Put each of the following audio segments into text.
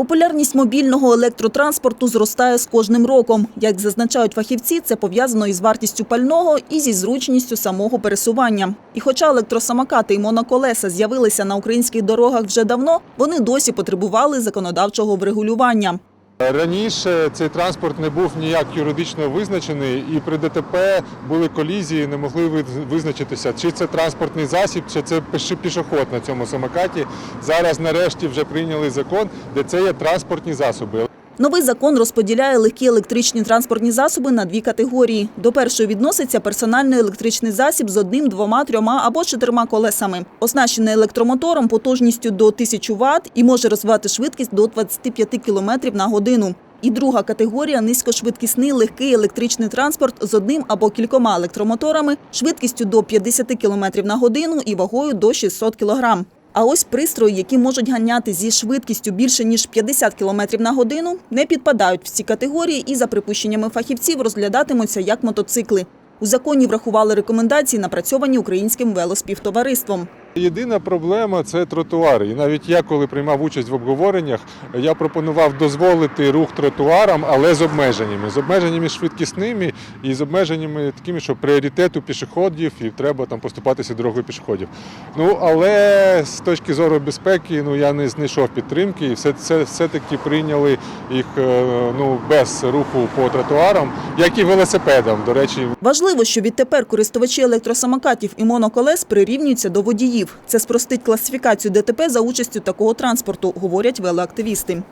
Популярність мобільного електротранспорту зростає з кожним роком. Як зазначають фахівці, це пов'язано із вартістю пального і зі зручністю самого пересування. І хоча електросамокати і моноколеса з'явилися на українських дорогах вже давно, вони досі потребували законодавчого врегулювання. Раніше цей транспорт не був ніяк юридично визначений, і при ДТП були колізії, не могли визначитися, чи це транспортний засіб, чи це пішоход на цьому самокаті. Зараз нарешті вже прийняли закон, де це є транспортні засоби. Новий закон розподіляє легкі електричні транспортні засоби на дві категорії. До першої відноситься персональний електричний засіб з одним, двома, трьома або чотирма колесами, оснащений електромотором потужністю до 1000 Вт і може розвивати швидкість до 25 км на годину. І друга категорія низькошвидкісний легкий електричний транспорт з одним або кількома електромоторами, швидкістю до 50 км на годину і вагою до 600 кг. А ось пристрої, які можуть ганяти зі швидкістю більше ніж 50 км на годину, не підпадають в ці категорії і за припущеннями фахівців розглядатимуться як мотоцикли. У законі врахували рекомендації, напрацьовані українським велоспівтовариством. Єдина проблема це тротуари. І навіть я, коли приймав участь в обговореннях, я пропонував дозволити рух тротуарам, але з обмеженнями. З обмеженнями швидкісними і з обмеженнями такими, що пріоритету пішоходів і треба там поступатися дорогою пішоходів. Ну але з точки зору безпеки, ну я не знайшов підтримки, і все це все-таки прийняли їх е, ну без руху по тротуарам, як і велосипедам. До речі, Важливо, що відтепер користувачі електросамокатів і моноколес прирівнюються до водіїв. Це спростить класифікацію ДТП за участю такого транспорту, говорять велоактивісти.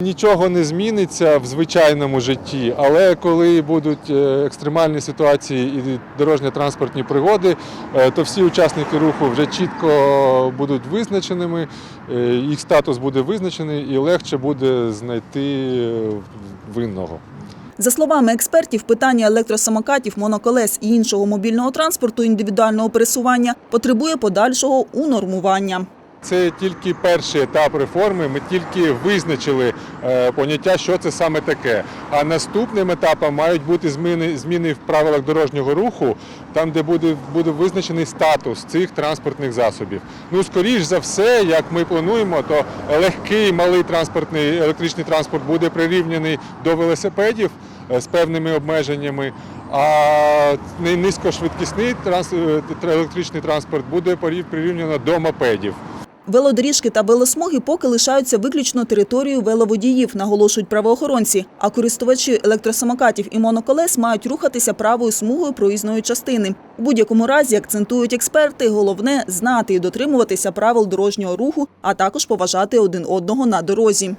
Нічого не зміниться в звичайному житті, але коли будуть е, екстремальні ситуації і дорожньо-транспортні пригоди, е, то всі учасники руху вже чітко будуть визначеними, е, їх статус буде визначений і легше буде знайти винного. За словами експертів, питання електросамокатів, моноколес і іншого мобільного транспорту індивідуального пересування потребує подальшого унормування. Це тільки перший етап реформи. Ми тільки визначили е, поняття, що це саме таке. А наступним етапом мають бути зміни, зміни в правилах дорожнього руху, там, де буде, буде визначений статус цих транспортних засобів. Ну, скоріш за все, як ми плануємо, то легкий малий транспортний електричний транспорт буде прирівняний до велосипедів з певними обмеженнями. А ни- низькошвидкісний е, електричний транспорт буде прирівняно до мопедів. Велодоріжки та велосмуги поки лишаються виключно територією веловодіїв, наголошують правоохоронці. А користувачі електросамокатів і моноколес мають рухатися правою смугою проїзної частини. У будь-якому разі акцентують експерти. Головне знати і дотримуватися правил дорожнього руху, а також поважати один одного на дорозі.